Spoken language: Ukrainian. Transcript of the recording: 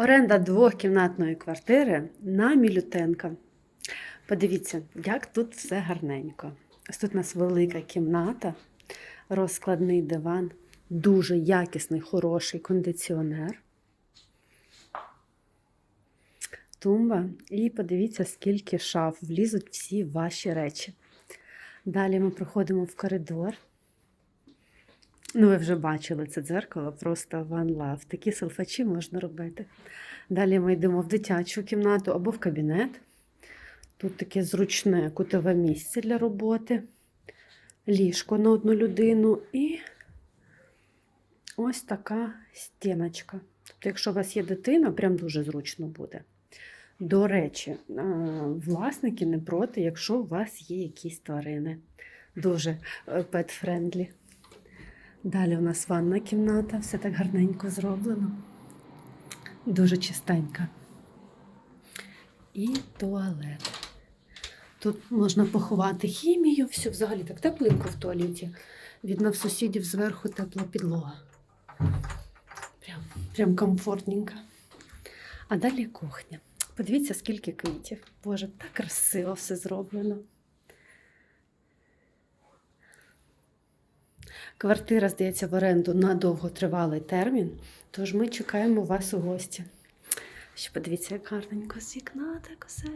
Оренда двохкімнатної квартири на Мілютенка. Подивіться, як тут все гарненько. Ось тут у нас велика кімната, розкладний диван, дуже якісний, хороший кондиціонер. Тумба. І подивіться, скільки шаф влізуть всі ваші речі. Далі ми проходимо в коридор. Ну, ви вже бачили це дзеркало, просто one love. Такі селфачі можна робити. Далі ми йдемо в дитячу кімнату або в кабінет. Тут таке зручне кутове місце для роботи, ліжко на одну людину і ось така стіночка. Тобто, якщо у вас є дитина, прям дуже зручно буде. До речі, власники не проти, якщо у вас є якісь тварини. Дуже пет-френдлі. Далі у нас ванна кімната, все так гарненько зроблено. Дуже чистенька. І туалет. Тут можна поховати хімію, все взагалі так тепленько в туалеті. Видно, в сусідів зверху тепла підлога. Прям, прям комфортненько. А далі кухня. Подивіться, скільки квітів. Боже, так красиво все зроблено. Квартира, здається, в оренду на довготривалий термін, тож ми чекаємо вас у гості. Ще подивіться, як гарненько з вікна так все.